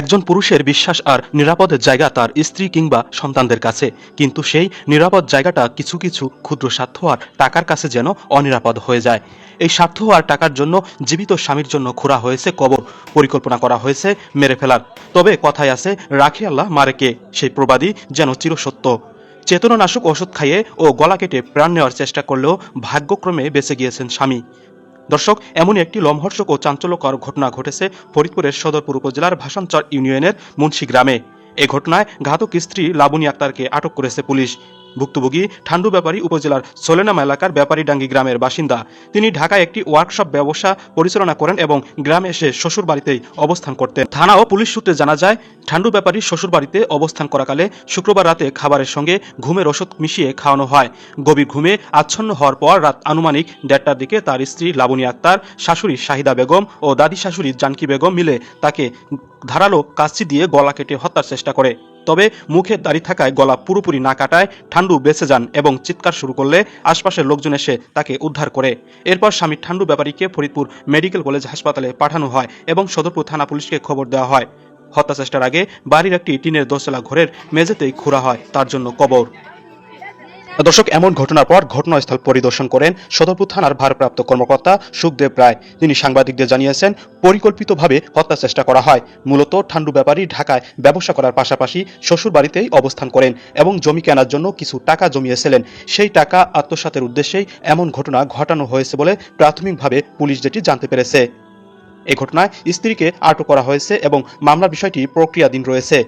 একজন পুরুষের বিশ্বাস আর নিরাপদের জায়গা তার স্ত্রী কিংবা সন্তানদের কাছে। কিন্তু সেই নিরাপদ জায়গাটা কিছু কিছু ক্ষুদ্র স্বার্থ আর টাকার কাছে যেন অনিরাপদ হয়ে যায়। এই স্বার্থ আর টাকার জন্য জীবিত স্বামীর জন্য খোঁড়া হয়েছে কবর পরিকল্পনা করা হয়েছে মেরে ফেলার। তবে কথায় আছে, রাখি আল্লাহ মারেকে সেই প্রবাদী যেন চিরসত্য। চেতনানাশক ওষুধ খাইয়ে ও গলা কেটে প্রাণ নেওয়ার চেষ্টা করলেও ভাগ্যক্রমে বেঁচে গিয়েছেন স্বামী। দর্শক, এমনই একটি লমহর্ষক ও চাঞ্চল্যকর ঘটনা ঘটেছে ফরিদপুরের সদরপুর উপজেলার ভাসানচর ইউনিয়নের মুন্সি গ্রামে। এ ঘটনায় ঘাতক স্ত্রী লাবণী আক্তারকে আটক করেছে পুলিশ। ভুক্তভোগী ঠান্ডু ব্যাপারী উপজেলার সোলেনাম এলাকার ব্যাপারীডাঙ্গি গ্রামের বাসিন্দা। তিনি ঢাকায় একটি ওয়ার্কশপ ব্যবসা পরিচালনা করেন এবং গ্রামে এসে শ্বশুর বাড়িতেই অবস্থান করতেন। থানা ও পুলিশ সূত্রে জানা যায় ঠান্ডু ব্যাপারী শ্বশুর বাড়িতে অবস্থান করাকালে শুক্রবার রাতে খাবারের সঙ্গে ঘুমের ওষুধ মিশিয়ে খাওয়ানো হয়। গভীর ঘুমে আচ্ছন্ন হওয়ার পর রাত আনুমানিক দেড়টার দিকে তার স্ত্রী লাবণী আক্তার, শাশুড়ি শাহিদা বেগম ও দাদি শাশুড়ি জানকি বেগম মিলে তাকে ধারালো কাচ্চি দিয়ে গলা কেটে হত্যার চেষ্টা করে। তবে মুখে দাঁড়িয়ে থাকায় গলা পুরোপুরি না কাটায় ঠান্ডু বেঁচে যান এবং চিৎকার শুরু করলে আশপাশের লোকজন এসে তাকে উদ্ধার করে। এরপর স্বামী ঠান্ডু ব্যাপারীকে ফরিদপুর মেডিকেল কলেজ হাসপাতালে পাঠানো হয় এবং সদরপুর থানা পুলিশকে খবর দেওয়া হয়। হত্যা চেষ্টার আগে বাড়ির একটি টিনের দোতলা ঘরের মেঝেতেই খুঁড়া হয়, তার জন্য কবর। দর্শক, এমন ঘটনার পর ঘটনাস্থল পরিদর্শন করেন সদরপুর থানার ভারপ্রাপ্ত কর্মকর্তা সুখদেব রায়। তিনি সাংবাদিকদের জানিয়েছেন, পরিকল্পিতভাবে হত্যা চেষ্টা করা হয়। মূলত ঠান্ডু ব্যাপারী ঢাকায় ব্যবসা করার পাশাপাশি শ্বশুর বাড়িতেই অবস্থান করেন এবং জমি কেনার জন্য কিছু টাকা জমিয়েছিলেন। সেই টাকা আত্মসাতের উদ্দেশ্যেই এমন ঘটনা ঘটানো হয়েছে বলে প্রাথমিকভাবে পুলিশ যেটি জানতে পেরেছে। এই ঘটনায় স্ত্রীকে আটক করা হয়েছে এবং মামলার বিষয়টি প্রক্রিয়াধীন রয়েছে।